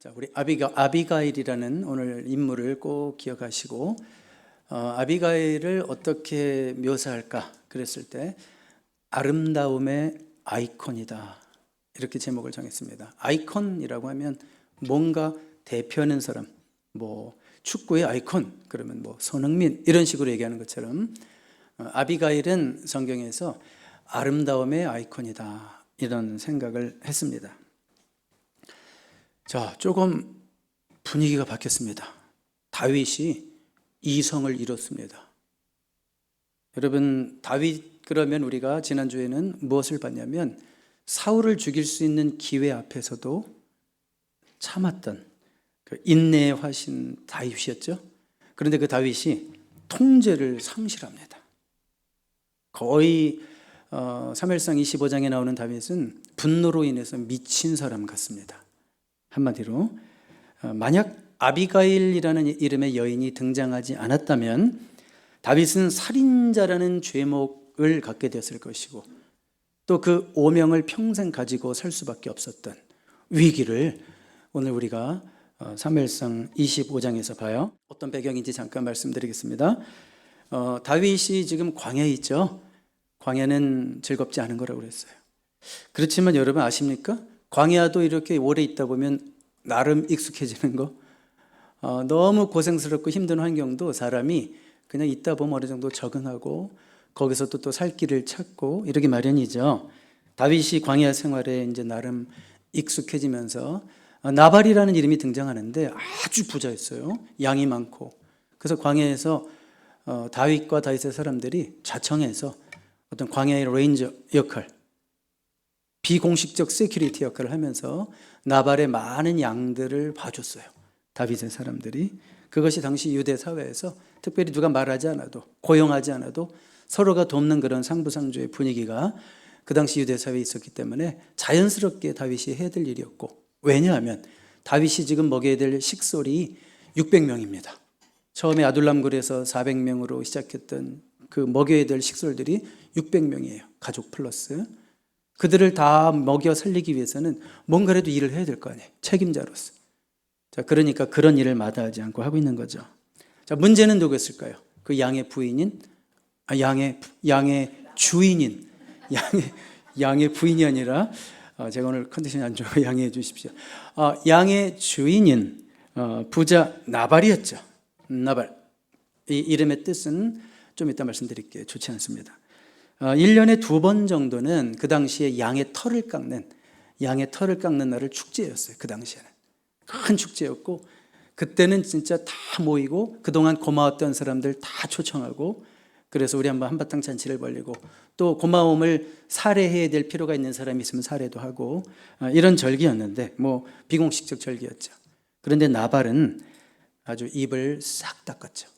자, 우리 아비가 아비가일이라는 오늘 인물을 꼭 기억하시고 어, 아비가일을 어떻게 묘사할까 그랬을 때 아름다움의 아이콘이다 이렇게 제목을 정했습니다. 아이콘이라고 하면 뭔가 대표하는 사람, 뭐 축구의 아이콘 그러면 뭐 손흥민 이런 식으로 얘기하는 것처럼 어, 아비가일은 성경에서 아름다움의 아이콘이다 이런 생각을 했습니다. 자, 조금 분위기가 바뀌었습니다. 다윗이 이성을 이뤘습니다. 여러분, 다윗 그러면 우리가 지난주에는 무엇을 봤냐면 사울을 죽일 수 있는 기회 앞에서도 참았던 그 인내의 화신 다윗이었죠. 그런데 그 다윗이 통제를 상실합니다. 거의 어, 3일상 25장에 나오는 다윗은 분노로 인해서 미친 사람 같습니다. 한마디로 어, 만약 아비가일이라는 이름의 여인이 등장하지 않았다면 다윗은 살인자라는 죄목을 갖게 됐을 것이고 또 그 오명을 평생 가지고 살 수밖에 없었던 위기를 오늘 우리가 어, 사무엘상 25장에서 봐요. 어떤 배경인지 잠깐 말씀드리겠습니다. 어, 다윗이 지금 광야에 있죠. 광야는 즐겁지 않은 거라고 그랬어요. 그렇지만 여러분 아십니까? 광야도 이렇게 오래 있다 보면 나름 익숙해지는 거. 어, 너무 고생스럽고 힘든 환경도 사람이 그냥 있다 보면 어느 정도 적응하고 거기서 또 또 살 길을 찾고 이러기 마련이죠. 다윗이 광야 생활에 이제 나름 익숙해지면서 어, 나발이라는 이름이 등장하는데 아주 부자였어요. 양이 많고. 그래서 광야에서 어, 다윗과 다윗의 사람들이 자청해서 어떤 광야의 레인저 역할, 비공식적 세큐리티 역할을 하면서 나발의 많은 양들을 봐줬어요. 다윗의 사람들이. 그것이 당시 유대 사회에서 특별히 누가 말하지 않아도 고용하지 않아도 서로가 돕는 그런 상부상조의 분위기가 그 당시 유대 사회에 있었기 때문에 자연스럽게 다윗이 해야 될 일이었고 왜냐하면 다윗이 지금 먹여야 될 식솔이 600명입니다. 처음에 아둘람굴에서 400명으로 시작했던 그 먹여야 될 식솔들이 600명이에요. 가족 플러스. 그들을 다 먹여 살리기 위해서는 뭔가라도 일을 해야 될 거 아니에요. 책임자로서. 자, 그러니까 그런 일을 마다하지 않고 하고 있는 거죠. 자, 문제는 누구였을까요? 그 양의 부인인, 아, 양의, 양의 주인인, 양의, 양의 부인이 아니라, 어, 제가 오늘 컨디션이 안 좋아 양해해 주십시오. 어, 양의 주인인, 어, 부자 나발이었죠. 나발. 이 이름의 뜻은 좀 이따 말씀드릴게요. 좋지 않습니다. 어, 1년에 두 번 정도는 그 당시에 양의 털을 깎는, 양의 털을 깎는 날을 축제였어요. 그 당시에는. 큰 축제였고 그때는 진짜 다 모이고 그동안 고마웠던 사람들 다 초청하고 그래서 우리 한번 한바탕 잔치를 벌리고 또 고마움을 살해해야 될 필요가 있는 사람이 있으면 살해도 하고 아, 이런 절기였는데 뭐 비공식적 절기였죠. 그런데 나발은 아주 입을 싹 닦았죠.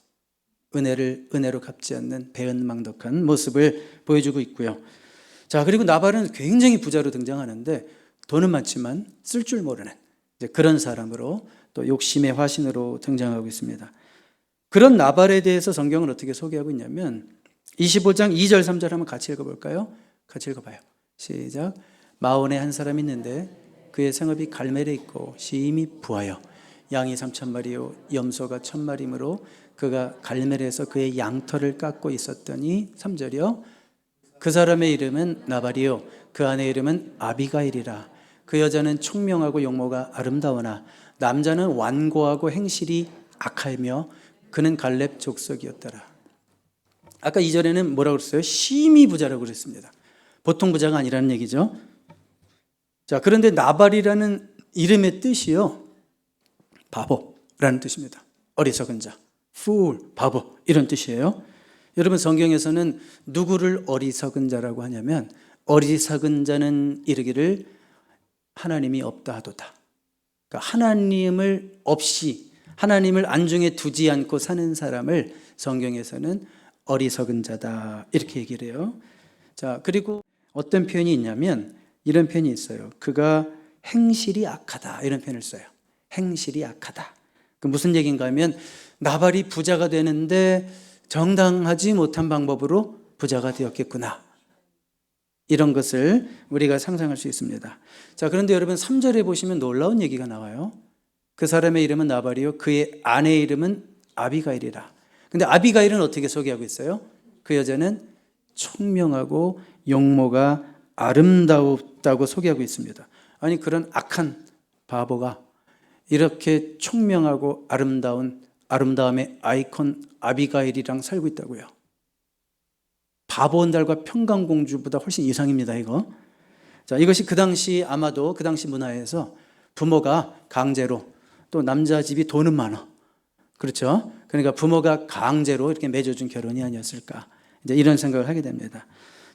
은혜를 은혜로 갚지 않는 배은망덕한 모습을 보여주고 있고요. 자 그리고 나발은 굉장히 부자로 등장하는데 돈은 많지만 쓸 줄 모르는 그런 사람으로 또 욕심의 화신으로 등장하고 있습니다. 그런 나발에 대해서 성경은 어떻게 소개하고 있냐면 25장 2절 3절 한번 같이 읽어볼까요? 같이 읽어봐요. 시작. 마온에 한 사람이 있는데 그의 생업이 갈멜에 있고 시임이 부하여 양이 3천 마리요 염소가 천 마리므로 그가 갈멜에서 그의 양털을 깎고 있었더니 3절이요. 그 사람의 이름은 나발이요 그 아내 이름은 아비가일이라 그 여자는 총명하고 용모가 아름다우나 남자는 완고하고 행실이 악하며 그는 갈렙 족속이었더라. 아까 이절에는 뭐라고 그랬어요? 심히 부자라고 그랬습니다. 보통 부자가 아니라는 얘기죠. 자, 그런데 나발이라는 이름의 뜻이요. 바보라는 뜻입니다. 어리석은 자. Fool, 바보 이런 뜻이에요. 여러분 성경에서는 누구를 어리석은 자라고 하냐면 어리석은 자는 이르기를 하나님이 없다 하도다. 그러니까 하나님을 없이 하나님을 안중에 두지 않고 사는 사람을 성경에서는 어리석은 자다 이렇게 얘기를 해요. 자 그리고 어떤 표현이 있냐면 이런 표현이 있어요. 그가 행실이 악하다 이런 표현을 써요. 행실이 악하다. 그 무슨 얘기인가 하면 나발이 부자가 되는데 정당하지 못한 방법으로 부자가 되었겠구나. 이런 것을 우리가 상상할 수 있습니다. 자, 그런데 여러분 3절에 보시면 놀라운 얘기가 나와요. 그 사람의 이름은 나발이요 그의 아내의 이름은 아비가일이라. 근데 아비가일은 어떻게 소개하고 있어요? 그 여자는 총명하고 용모가 아름다웠다고 소개하고 있습니다. 아니 그런 악한 바보가 이렇게 총명하고 아름다운 아름다움의 아이콘 아비가일이랑 살고 있다고요. 바보온달과 평강공주보다 훨씬 이상입니다, 이거. 자, 이것이 그 당시 아마도 그 당시 문화에서 부모가 강제로 또 남자 집이 돈은 많아. 그렇죠? 그러니까 부모가 강제로 이렇게 맺어준 결혼이 아니었을까. 이제 이런 생각을 하게 됩니다.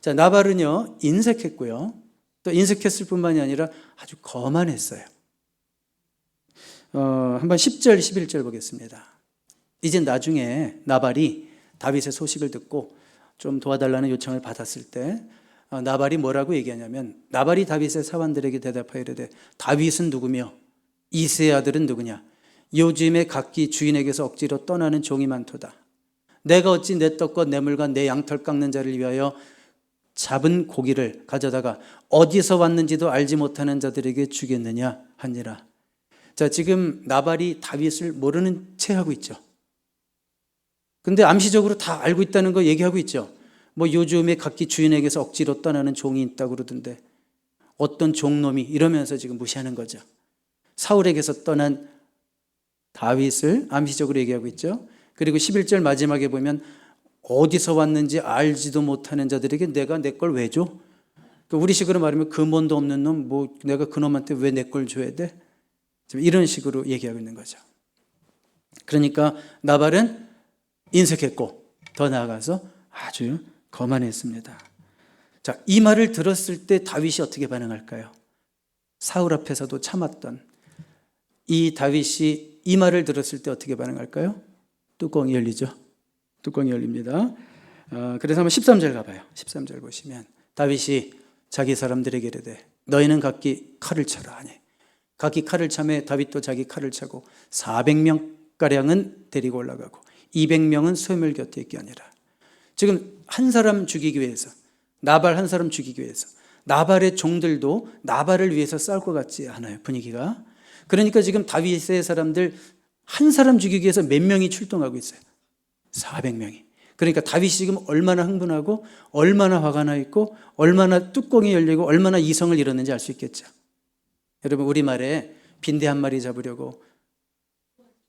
자, 나발은요, 인색했고요. 또 인색했을 뿐만이 아니라 아주 거만했어요. 어, 한번 10절, 11절 보겠습니다. 이제 나중에 나발이 다윗의 소식을 듣고 좀 도와달라는 요청을 받았을 때 어, 나발이 뭐라고 얘기하냐면 나발이 다윗의 사관들에게 대답하여 이르되 다윗은 누구며? 이세의 아들은 누구냐? 요즘에 각기 주인에게서 억지로 떠나는 종이 많도다. 내가 어찌 내 떡과 내 물과 내 양털 깎는 자를 위하여 잡은 고기를 가져다가 어디서 왔는지도 알지 못하는 자들에게 주겠느냐 하니라. 자 지금 나발이 다윗을 모르는 채 하고 있죠 근데 암시적으로 다 알고 있다는 거 얘기하고 있죠. 뭐 요즘에 각기 주인에게서 억지로 떠나는 종이 있다고 그러던데 어떤 종놈이 이러면서 지금 무시하는 거죠. 사울에게서 떠난 다윗을 암시적으로 얘기하고 있죠. 그리고 11절 마지막에 보면 어디서 왔는지 알지도 못하는 자들에게 내가 내 걸 왜 줘? 그 우리 식으로 말하면 근본도 없는 놈, 뭐 내가 그놈한테 왜 내 걸 줘야 돼? 이런 식으로 얘기하고 있는 거죠. 그러니까 나발은 인색했고 더 나아가서 아주 거만했습니다. 자, 이 말을 들었을 때 다윗이 어떻게 반응할까요? 사울 앞에서도 참았던 이 다윗이 이 말을 들었을 때 어떻게 반응할까요? 뚜껑이 열리죠. 뚜껑이 열립니다. 어, 그래서 한번 13절 가봐요. 13절 보시면 다윗이 자기 사람들에게 이르되 너희는 각기 칼을 쳐라 하니 각기 칼을 차매 다윗도 자기 칼을 차고 400명 가량은 데리고 올라가고 200명은 소멸 곁에 있게 아니라. 지금 한 사람 죽이기 위해서 나발 한 사람 죽이기 위해서 나발의 종들도 나발을 위해서 싸울 것 같지 않아요 분위기가. 그러니까 지금 다윗의 사람들 한 사람 죽이기 위해서 몇 명이 출동하고 있어요? 400명이. 그러니까 다윗이 지금 얼마나 흥분하고 얼마나 화가 나 있고 얼마나 뚜껑이 열리고 얼마나 이성을 잃었는지 알 수 있겠죠. 여러분 우리말에 빈대 한 마리 잡으려고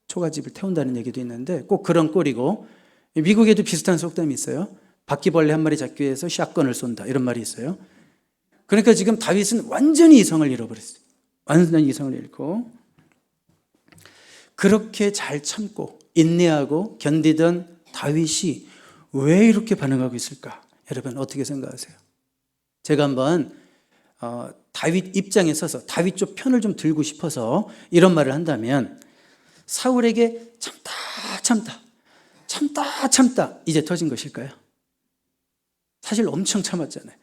초가집을 태운다는 얘기도 있는데 꼭 그런 꼴이고 미국에도 비슷한 속담이 있어요. 바퀴벌레 한 마리 잡기 위해서 샷건을 쏜다 이런 말이 있어요. 그러니까 지금 다윗은 완전히 이성을 잃어버렸어요. 완전히 이성을 잃고 그렇게 잘 참고 인내하고 견디던 다윗이 왜 이렇게 반응하고 있을까? 여러분 어떻게 생각하세요? 제가 한번 어, 다윗 입장에 서서 다윗 쪽 편을 좀 들고 싶어서 이런 말을 한다면 사울에게 참다 참다 참다 참다 이제 터진 것일까요? 사실 엄청 참았잖아요.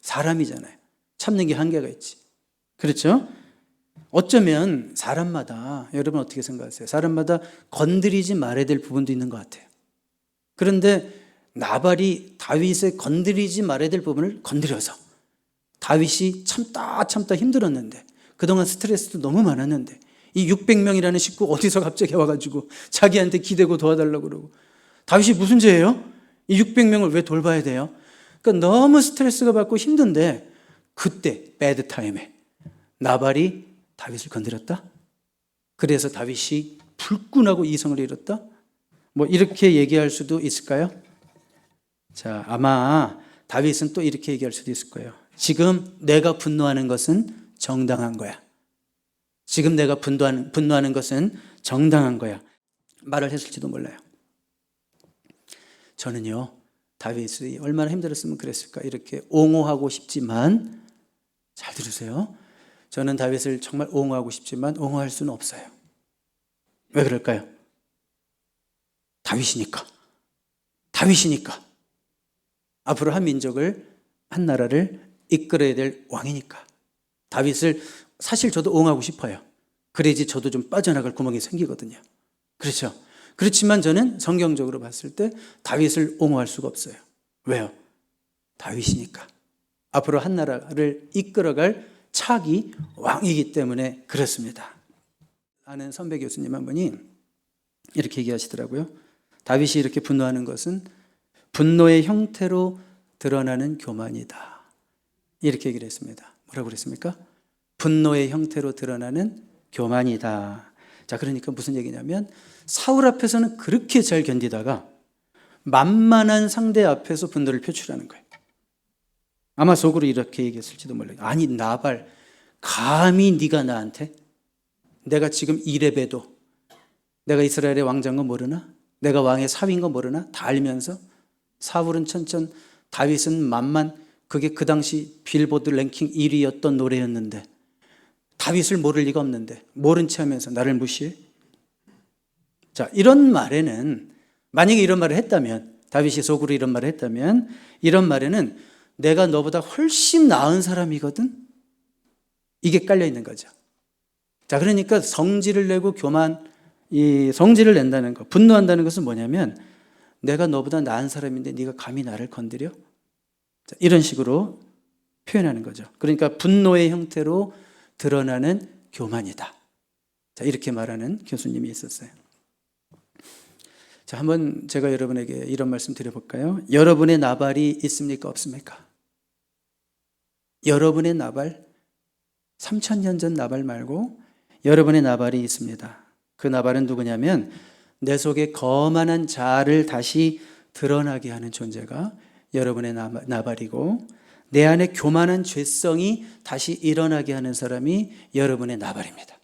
사람이잖아요. 참는 게 한계가 있지. 그렇죠? 어쩌면 사람마다 여러분 어떻게 생각하세요? 사람마다 건드리지 말아야 될 부분도 있는 것 같아요. 그런데 나발이 다윗의 건드리지 말아야 될 부분을 건드려서 다윗이 참다 참다 힘들었는데 그동안 스트레스도 너무 많았는데 이 600명이라는 식구 어디서 갑자기 와가지고 자기한테 기대고 도와달라고 그러고 다윗이 무슨 죄예요? 이 600명을 왜 돌봐야 돼요? 그러니까 너무 스트레스가 받고 힘든데 그때 배드 타임에 나발이 다윗을 건드렸다. 그래서 다윗이 불끈하고 이성을 잃었다. 뭐 이렇게 얘기할 수도 있을까요? 자, 아마 다윗은 또 이렇게 얘기할 수도 있을 거예요. 지금 내가 분노하는 것은 정당한 거야. 지금 내가 분노하는, 분노하는 것은 정당한 거야. 말을 했을지도 몰라요. 저는요, 다윗이 얼마나 힘들었으면 그랬을까 이렇게 옹호하고 싶지만 잘 들으세요. 저는 다윗을 정말 옹호하고 싶지만 옹호할 수는 없어요. 왜 그럴까요? 다윗이니까. 다윗이니까. 앞으로 한 민족을, 한 나라를 이끌어야 될 왕이니까. 다윗을 사실 저도 옹하고 싶어요. 그래야지 저도 좀 빠져나갈 구멍이 생기거든요. 그렇죠? 그렇지만 저는 성경적으로 봤을 때 다윗을 옹호할 수가 없어요. 왜요? 다윗이니까. 앞으로 한 나라를 이끌어갈 차기 왕이기 때문에 그렇습니다. 아는 선배 교수님 한 분이 이렇게 얘기하시더라고요. 다윗이 이렇게 분노하는 것은 분노의 형태로 드러나는 교만이다. 이렇게 얘기를 했습니다. 뭐라고 그랬습니까? 분노의 형태로 드러나는 교만이다. 자, 그러니까 무슨 얘기냐면 사울 앞에서는 그렇게 잘 견디다가 만만한 상대 앞에서 분노를 표출하는 거예요. 아마 속으로 이렇게 얘기했을지도 몰라요. 아니 나발 감히 네가 나한테 내가 지금 이레베도 내가 이스라엘의 왕자인 거 모르나? 내가 왕의 사위인 거 모르나? 다 알면서 사울은 천천 다윗은 만만 그게 그 당시 빌보드 랭킹 1위였던 노래였는데 다윗을 모를 리가 없는데 모른 체 하면서 나를 무시해? 자, 이런 말에는 만약에 이런 말을 했다면 다윗이 속으로 이런 말을 했다면 이런 말에는 내가 너보다 훨씬 나은 사람이거든. 이게 깔려 있는 거죠. 자, 그러니까 성질을 내고 교만 이 성질을 낸다는 것, 분노한다는 것은 뭐냐면 내가 너보다 나은 사람인데 네가 감히 나를 건드려? 자, 이런 식으로 표현하는 거죠. 그러니까 분노의 형태로 드러나는 교만이다. 자, 이렇게 말하는 교수님이 있었어요. 자, 한번 제가 여러분에게 이런 말씀 드려볼까요? 여러분의 나발이 있습니까? 없습니까? 여러분의 나발, 3천년 전 나발 말고 여러분의 나발이 있습니다. 그 나발은 누구냐면 내 속에 거만한 자아를 다시 드러나게 하는 존재가 여러분의 나발이고 내 안에 교만한 죄성이 다시 일어나게 하는 사람이 여러분의 나발입니다.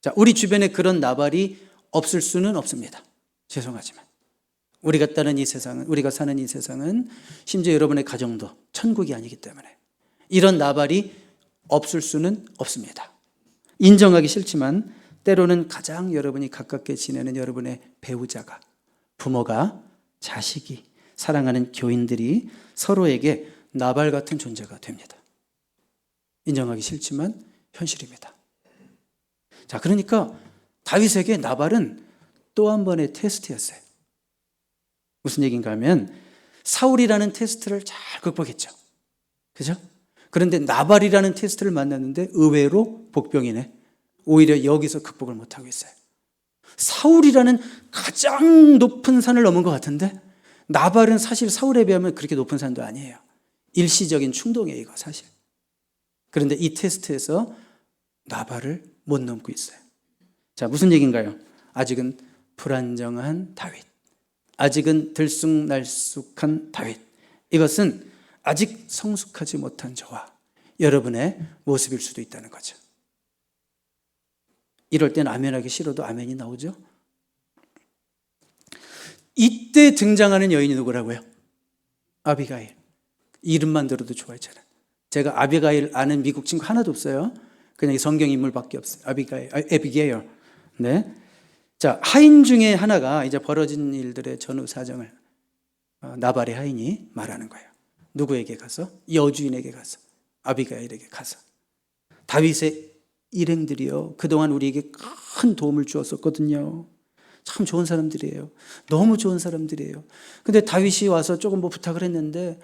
자, 우리 주변에 그런 나발이 없을 수는 없습니다. 죄송하지만. 우리가 따는 이 세상은, 우리가 사는 이 세상은 심지어 여러분의 가정도 천국이 아니기 때문에 이런 나발이 없을 수는 없습니다. 인정하기 싫지만 때로는 가장 여러분이 가깝게 지내는 여러분의 배우자가, 부모가, 자식이, 사랑하는 교인들이 서로에게 나발 같은 존재가 됩니다. 인정하기 싫지만 현실입니다. 자, 그러니까 다윗에게 나발은 또 한 번의 테스트였어요. 무슨 얘기인가 하면 사울이라는 테스트를 잘 극복했죠. 그죠? 그런데 나발이라는 테스트를 만났는데 의외로 복병이네. 오히려 여기서 극복을 못하고 있어요. 사울이라는 가장 높은 산을 넘은 것 같은데 나발은 사실 사울에 비하면 그렇게 높은 산도 아니에요. 일시적인 충동이에요, 이거 사실. 그런데 이 테스트에서 나발을 못 넘고 있어요. 자, 무슨 얘기인가요? 아직은 불안정한 다윗. 아직은 들쑥날쑥한 다윗. 이것은 아직 성숙하지 못한 저와 여러분의 모습일 수도 있다는 거죠. 이럴 땐 아멘하기 싫어도 아멘이 나오죠. 이때 등장하는 여인이 누구라고요? 아비가일. 이름만 들어도 좋아요, 저는. 제가 아비가일 아는 미국 친구 하나도 없어요. 그냥 성경 인물밖에 없어요. 아비가일, 아, 에비게일. 네. 자, 하인 중에 하나가 이제 벌어진 일들의 전후 사정을 어, 나발의 하인이 말하는 거예요. 누구에게 가서? 여주인에게 가서. 아비가일에게 가서. 다윗의 일행들이요. 그동안 우리에게 큰 도움을 주었었거든요. 참 좋은 사람들이에요. 너무 좋은 사람들이에요. 근데 다윗이 와서 조금 뭐 부탁을 했는데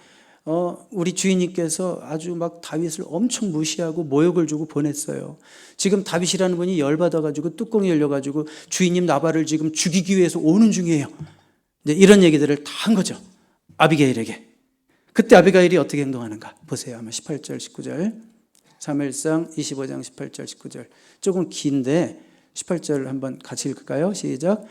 어, 우리 주인님께서 아주 막 다윗을 엄청 무시하고 모욕을 주고 보냈어요. 지금 다윗이라는 분이 열받아가지고 뚜껑이 열려가지고 주인님 나발을 지금 죽이기 위해서 오는 중이에요. 이제 이런 얘기들을 다 한 거죠. 아비게일에게. 그때 아비가일이 어떻게 행동하는가? 보세요. 아마 18절, 19절. 3일상 25장 18절, 19절. 조금 긴데 18절 한번 같이 읽을까요? 시작.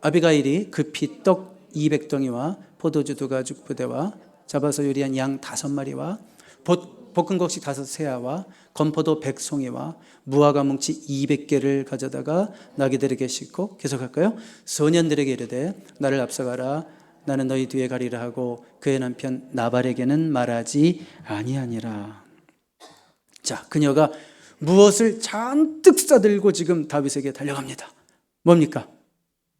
아비가일이 급히 떡 200덩이와 포도주 두 가죽 부대와 잡아서 요리한 양 다섯 마리와 볶은 곡식 다섯 세아와 건포도 백 송이와 무화과 뭉치 200개를 가져다가 나귀들에게 싣고 계속할까요? 소년들에게 이르되 나를 앞서가라 나는 너희 뒤에 가리라 하고 그의 남편 나발에게는 말하지 아니하니라. 자, 그녀가 무엇을 잔뜩 싸들고 지금 다윗에게 달려갑니다. 뭡니까?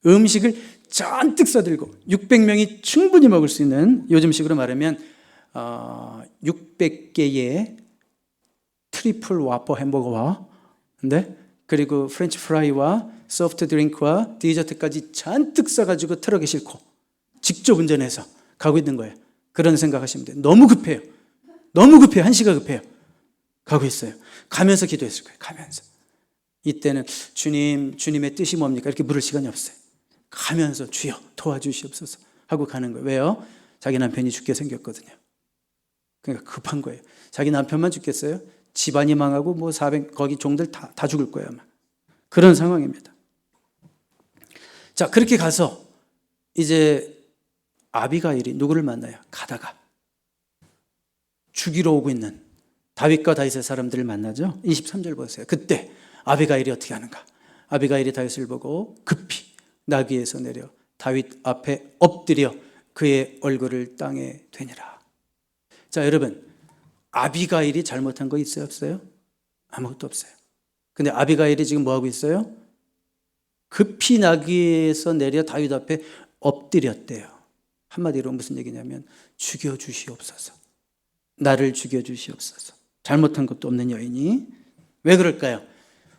음식을 잔뜩 싸들고 600명이 충분히 먹을 수 있는 요즘식으로 말하면 어, 600개의 트리플 와퍼 햄버거와 네? 그리고 프렌치 프라이와 소프트 드링크와 디저트까지 잔뜩 싸가지고 트럭에 싣고 직접 운전해서 가고 있는 거예요. 그런 생각하시면 돼요. 너무 급해요. 너무 급해요. 한 시가 급해요. 가고 있어요. 가면서 기도했을 거예요. 가면서. 이때는 주님, 주님의 뜻이 뭡니까? 이렇게 물을 시간이 없어요. 가면서 주여 도와주시옵소서 하고 가는 거예요. 왜요? 자기 남편이 죽게 생겼거든요. 그러니까 급한 거예요. 자기 남편만 죽겠어요? 집안이 망하고 뭐 400, 거기 종들 다, 다 죽을 거예요. 아마. 그런 상황입니다. 자, 그렇게 가서 이제 아비가일이 누구를 만나요? 가다가 죽이러 오고 있는 다윗과 다윗의 사람들을 만나죠. 23절 보세요. 그때 아비가일이 어떻게 하는가? 아비가일이 다윗을 보고 급히 나귀에서 내려 다윗 앞에 엎드려 그의 얼굴을 땅에 대니라. 자, 여러분. 아비가일이 잘못한 거 있어요, 없어요? 아무것도 없어요. 근데 아비가일이 지금 뭐 하고 있어요? 급히 나귀에서 내려 다윗 앞에 엎드렸대요. 한마디로 무슨 얘기냐면 죽여 주시옵소서. 나를 죽여 주시옵소서. 잘못한 것도 없는 여인이 왜 그럴까요?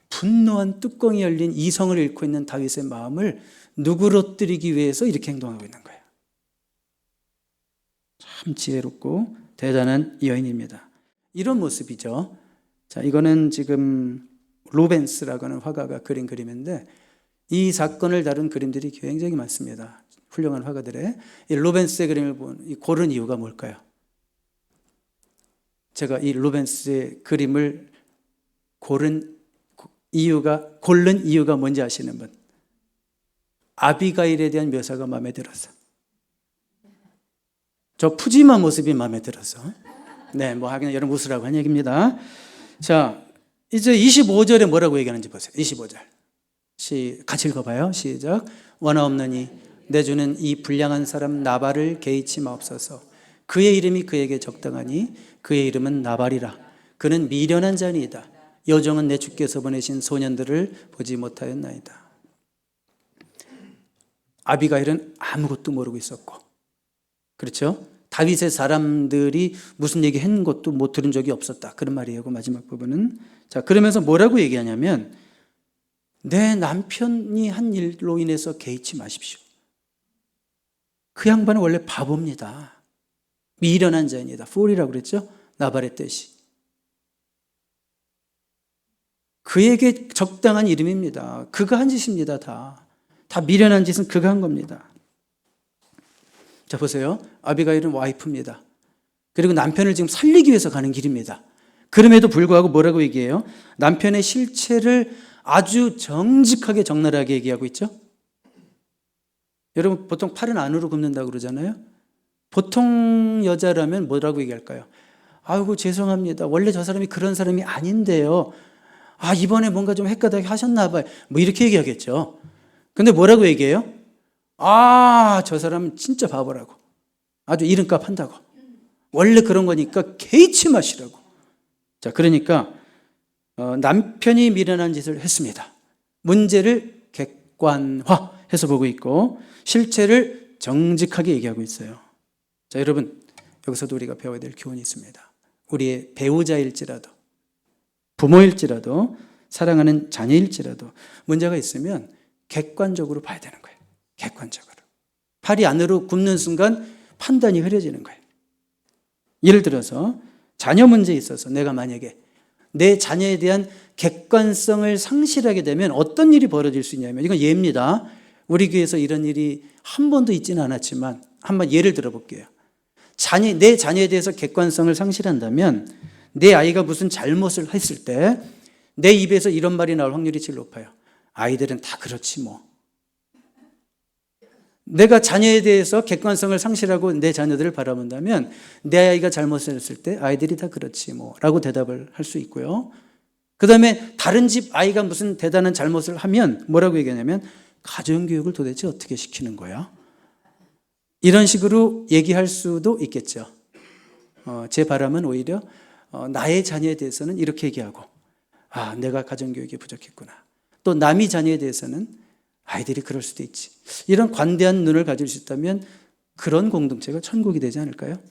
분노한 뚜껑이 열린 이성을 잃고 있는 다윗의 마음을 누그러뜨리기 위해서 이렇게 행동하고 있는 거예요. 참 지혜롭고 대단한 여인입니다. 이런 모습이죠. 자, 이거는 지금 로벤스라고 하는 화가가 그린 그림인데 이 사건을 다룬 그림들이 굉장히 많습니다. 훌륭한 화가들의 이 로벤스의 그림을 본, 이 고른 이유가 뭘까요? 제가 이 로벤스의 그림을 고른 이유가 고른 이유가 뭔지 아시는 분? 아비가일에 대한 묘사가 마음에 들어서. 저 푸짐한 모습이 마음에 들어서. 네, 뭐 하긴 여러분 웃으라고 한 얘기입니다. 자, 이제 25절에 뭐라고 얘기하는지 보세요. 25절. 시, 같이 읽어봐요. 시작. 원하 없느니 내 주는 이 불량한 사람 나발을 개의치 마옵소서. 그의 이름이 그에게 적당하니 그의 이름은 나발이라. 그는 미련한 자니이다. 여종은 내 주께서 보내신 소년들을 보지 못하였나이다. 아비가일은 아무것도 모르고 있었고, 그렇죠? 다윗의 사람들이 무슨 얘기 한 것도 못 들은 적이 없었다. 그런 말이에요. 그 마지막 부분은. 자, 그러면서 뭐라고 얘기하냐면, 내 남편이 한 일로 인해서 개의치 마십시오. 그 양반은 원래 바보입니다. 미련한 자입니다. 폴이라고 그랬죠? 나발의 뜻이. 그에게 적당한 이름입니다. 그가 한 짓입니다, 다. 다 미련한 짓은 그가 한 겁니다. 자, 보세요. 아비가일은 와이프입니다. 그리고 남편을 지금 살리기 위해서 가는 길입니다. 그럼에도 불구하고 뭐라고 얘기해요? 남편의 실체를 아주 정직하게 적나라하게 얘기하고 있죠? 여러분, 보통 팔은 안으로 굽는다고 그러잖아요? 보통 여자라면 뭐라고 얘기할까요? 아이고, 죄송합니다. 원래 저 사람이 그런 사람이 아닌데요. 아, 이번에 뭔가 좀 헷가닥 하셨나 봐요. 뭐 이렇게 얘기하겠죠. 근데 뭐라고 얘기해요? 아, 저 사람은 진짜 바보라고. 아주 이름값 한다고. 원래 그런 거니까 개의치 마시라고. 자, 그러니까 어, 남편이 미련한 짓을 했습니다. 문제를 객관화해서 보고 있고 실체를 정직하게 얘기하고 있어요. 자, 여러분 여기서도 우리가 배워야 될 교훈이 있습니다. 우리의 배우자일지라도 부모일지라도 사랑하는 자녀일지라도 문제가 있으면 객관적으로 봐야 되는 거예요. 객관적으로. 팔이 안으로 굽는 순간 판단이 흐려지는 거예요. 예를 들어서 자녀 문제에 있어서 내가 만약에 내 자녀에 대한 객관성을 상실하게 되면 어떤 일이 벌어질 수 있냐면 이건 예입니다. 우리 교회에서 이런 일이 한 번도 있지는 않았지만 한번 예를 들어 볼게요. 자녀, 내 자녀에 대해서 객관성을 상실한다면 내 아이가 무슨 잘못을 했을 때 내 입에서 이런 말이 나올 확률이 제일 높아요. 아이들은 다 그렇지 뭐. 내가 자녀에 대해서 객관성을 상실하고 내 자녀들을 바라본다면 내 아이가 잘못을 했을 때 아이들이 다 그렇지 뭐 라고 대답을 할 수 있고요. 그 다음에 다른 집 아이가 무슨 대단한 잘못을 하면 뭐라고 얘기하냐면 가정교육을 도대체 어떻게 시키는 거야? 이런 식으로 얘기할 수도 있겠죠. 어, 제 바람은 오히려 어, 나의 자녀에 대해서는 이렇게 얘기하고 아 내가 가정교육이 부족했구나. 또 남이 자녀에 대해서는 아이들이 그럴 수도 있지. 이런 관대한 눈을 가질 수 있다면 그런 공동체가 천국이 되지 않을까요?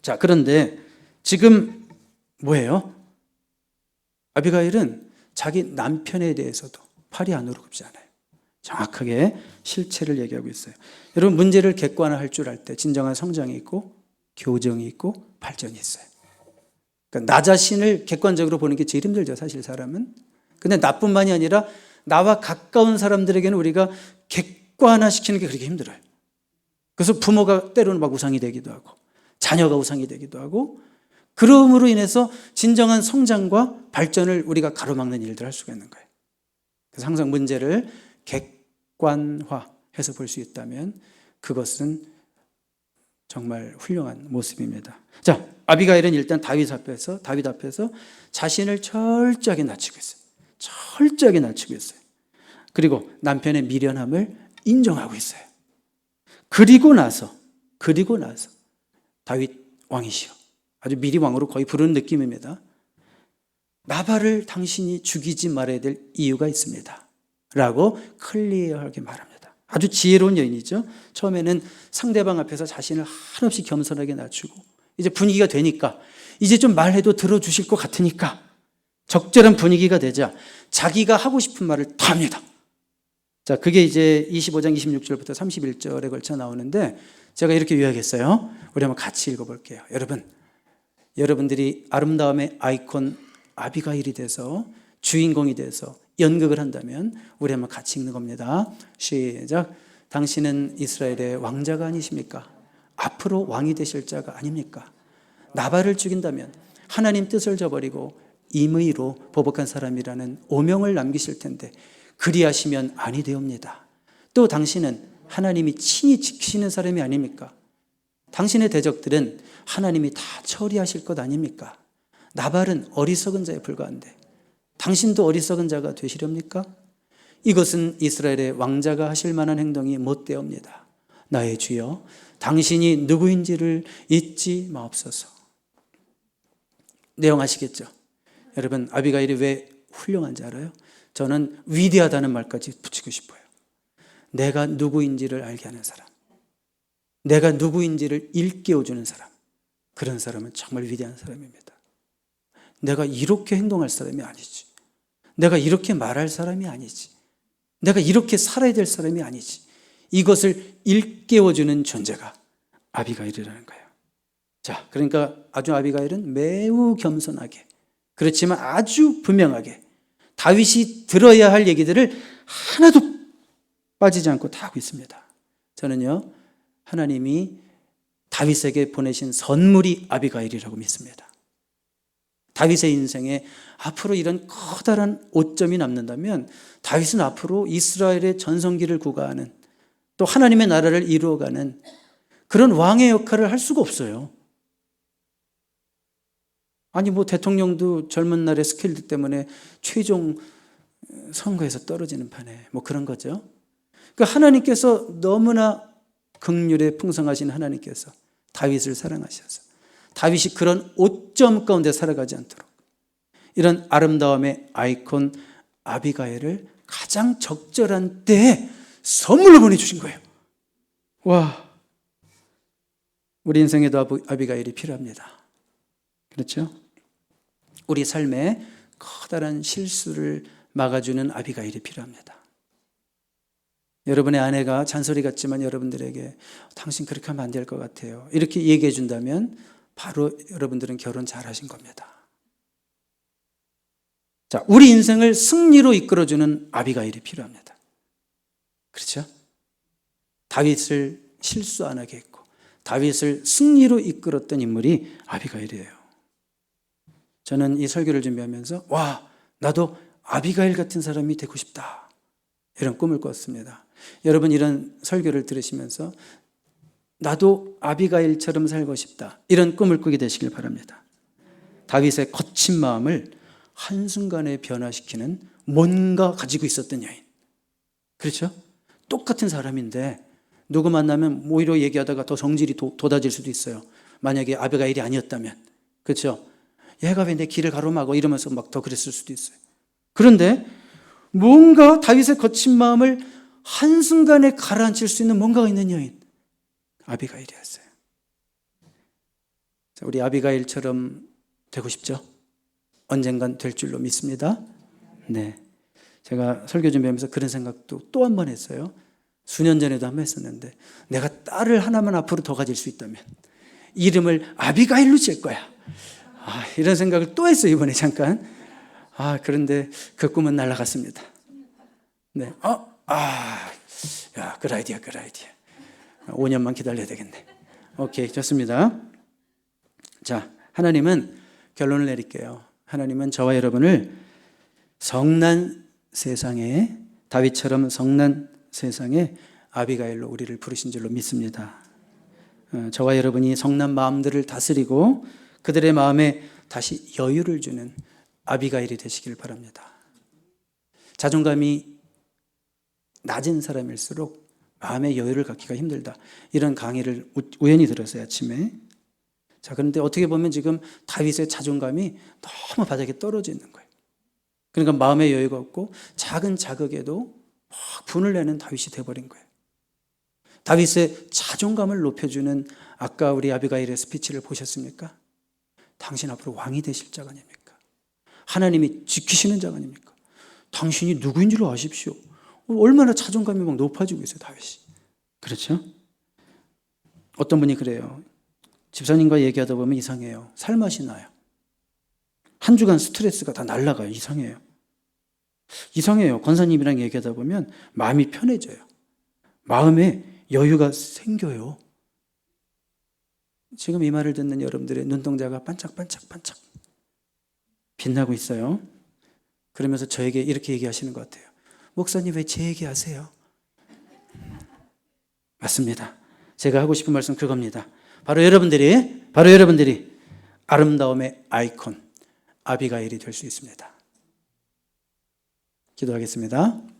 자, 그런데 지금 뭐예요? 아비가일은 자기 남편에 대해서도 팔이 안으로 굽지 않아요. 정확하게 실체를 얘기하고 있어요. 여러분, 문제를 객관화할 줄 알 때 진정한 성장이 있고 교정이 있고 발전이 있어요. 그러니까 나 자신을 객관적으로 보는 게 제일 힘들죠, 사실 사람은. 근데 나뿐만이 아니라 나와 가까운 사람들에게는 우리가 객관화시키는 게 그렇게 힘들어요. 그래서 부모가 때로는 막 우상이 되기도 하고 자녀가 우상이 되기도 하고 그러므로 인해서 진정한 성장과 발전을 우리가 가로막는 일들을 할 수가 있는 거예요. 그래서 항상 문제를 객관화해서 볼 수 있다면 그것은 정말 훌륭한 모습입니다. 자, 아비가일은 일단 다윗 앞에서 다윗 앞에서 자신을 철저하게 낮추고 있어요. 철저하게 낮추고 있어요. 그리고 남편의 미련함을 인정하고 있어요. 그리고 나서 그리고 나서 다윗 왕이시여 아주 미리 왕으로 거의 부르는 느낌입니다. 나발을 당신이 죽이지 말아야 될 이유가 있습니다. 라고 클리어하게 말합니다. 아주 지혜로운 여인이죠. 처음에는 상대방 앞에서 자신을 한없이 겸손하게 낮추고 이제 분위기가 되니까 이제 좀 말해도 들어주실 것 같으니까 적절한 분위기가 되자 자기가 하고 싶은 말을 다 합니다. 자, 그게 이제 25장 26절부터 31절에 걸쳐 나오는데 제가 이렇게 요약했어요. 우리 한번 같이 읽어볼게요. 여러분, 여러분들이 아름다움의 아이콘 아비가일이 돼서 주인공이 돼서 연극을 한다면 우리 한번 같이 읽는 겁니다. 시작. 당신은 이스라엘의 왕자가 아니십니까? 앞으로 왕이 되실 자가 아닙니까? 나발을 죽인다면 하나님 뜻을 저버리고 임의로 보복한 사람이라는 오명을 남기실 텐데 그리하시면 아니 되옵니다. 또 당신은 하나님이 친히 지키시는 사람이 아닙니까? 당신의 대적들은 하나님이 다 처리하실 것 아닙니까? 나발은 어리석은 자에 불과한데 당신도 어리석은 자가 되시렵니까? 이것은 이스라엘의 왕자가 하실 만한 행동이 못되옵니다. 나의 주여, 당신이 누구인지를 잊지 마옵소서. 내용 아시겠죠? 여러분, 아비가일이 왜 훌륭한지 알아요? 저는 위대하다는 말까지 붙이고 싶어요. 내가 누구인지를 알게 하는 사람. 내가 누구인지를 일깨워주는 사람. 그런 사람은 정말 위대한 사람입니다. 내가 이렇게 행동할 사람이 아니지. 내가 이렇게 말할 사람이 아니지. 내가 이렇게 살아야 될 사람이 아니지. 이것을 일깨워주는 존재가 아비가일이라는 거예요. 자, 그러니까 아주 아비가일은 매우 겸손하게, 그렇지만 아주 분명하게 다윗이 들어야 할 얘기들을 하나도 빠지지 않고 다 하고 있습니다. 저는요, 하나님이 다윗에게 보내신 선물이 아비가일이라고 믿습니다. 다윗의 인생에 앞으로 이런 커다란 오점이 남는다면 다윗은 앞으로 이스라엘의 전성기를 구가하는 또 하나님의 나라를 이루어가는 그런 왕의 역할을 할 수가 없어요. 아니 뭐 대통령도 젊은 날의 스킬들 때문에 최종 선거에서 떨어지는 판에 뭐 그런 거죠. 그 하나님께서 너무나 극률에 풍성하신 하나님께서 다윗을 사랑하셔서 다윗이 그런 오점 가운데 살아가지 않도록 이런 아름다움의 아이콘 아비가엘을 가장 적절한 때에 선물로 보내주신 거예요. 와, 우리 인생에도 아비가엘이 필요합니다. 그렇죠? 우리 삶에 커다란 실수를 막아주는 아비가일이 필요합니다. 여러분의 아내가 잔소리 같지만 여러분들에게 당신 그렇게 하면 안 될 것 같아요. 이렇게 얘기해 준다면 바로 여러분들은 결혼 잘 하신 겁니다. 자, 우리 인생을 승리로 이끌어주는 아비가일이 필요합니다. 그렇죠? 다윗을 실수 안 하게 했고, 다윗을 승리로 이끌었던 인물이 아비가일이에요. 저는 이 설교를 준비하면서 와 나도 아비가일 같은 사람이 되고 싶다 이런 꿈을 꿨습니다. 여러분 이런 설교를 들으시면서 나도 아비가일처럼 살고 싶다 이런 꿈을 꾸게 되시길 바랍니다. 다윗의 거친 마음을 한순간에 변화시키는 뭔가 가지고 있었던 여인. 그렇죠? 똑같은 사람인데 누구 만나면 오히려 얘기하다가 더 성질이 도, 돋아질 수도 있어요. 만약에 아비가일이 아니었다면. 그렇죠? 얘가 왜 내 길을 가로막어 이러면서 막 더 그랬을 수도 있어요. 그런데 뭔가 다윗의 거친 마음을 한순간에 가라앉힐 수 있는 뭔가가 있는 여인. 아비가일이었어요. 우리 아비가일처럼 되고 싶죠? 언젠간 될 줄로 믿습니다. 네. 제가 설교 준비하면서 그런 생각도 또 한 번 했어요. 수년 전에도 한 번 했었는데 내가 딸을 하나만 앞으로 더 가질 수 있다면 이름을 아비가일로 질 거야. 아, 이런 생각을 또 했어요, 이번에 잠깐. 아, 그런데 그 꿈은 날아갔습니다. 네. 어, 아, 야, 그 아이디어, 그 아이디어. 5년만 기다려야 되겠네. 오케이, 좋습니다. 자, 하나님은 결론을 내릴게요. 하나님은 저와 여러분을 성난 세상에 다윗처럼 성난 세상에 아비가일로 우리를 부르신 줄로 믿습니다. 어, 저와 여러분이 성난 마음들을 다스리고 그들의 마음에 다시 여유를 주는 아비가일이 되시길 바랍니다. 자존감이 낮은 사람일수록 마음의 여유를 갖기가 힘들다. 이런 강의를 우- 우연히 들었어요, 아침에. 자, 그런데 어떻게 보면 지금 다윗의 자존감이 너무 바닥에 떨어져 있는 거예요. 그러니까 마음의 여유가 없고 작은 자극에도 막 분을 내는 다윗이 돼버린 거예요. 다윗의 자존감을 높여주는 아까 우리 아비가일의 스피치를 보셨습니까? 당신 앞으로 왕이 되실 자가 아닙니까? 하나님이 지키시는 자가 아닙니까? 당신이 누구인 줄 아십시오. 얼마나 자존감이 막 높아지고 있어요, 다윗이. 그렇죠? 어떤 분이 그래요. 집사님과 얘기하다 보면 이상해요. 살맛이 나요. 한 주간 스트레스가 다 날라가요. 이상해요. 이상해요. 권사님이랑 얘기하다 보면 마음이 편해져요. 마음에 여유가 생겨요. 지금 이 말을 듣는 여러분들의 눈동자가 반짝반짝반짝 빛나고 있어요. 그러면서 저에게 이렇게 얘기하시는 것 같아요. 목사님 왜 제 얘기하세요? 맞습니다. 제가 하고 싶은 말씀 그겁니다. 바로 여러분들이 바로 여러분들이 아름다움의 아이콘 아비가일이 될 수 있습니다. 기도하겠습니다.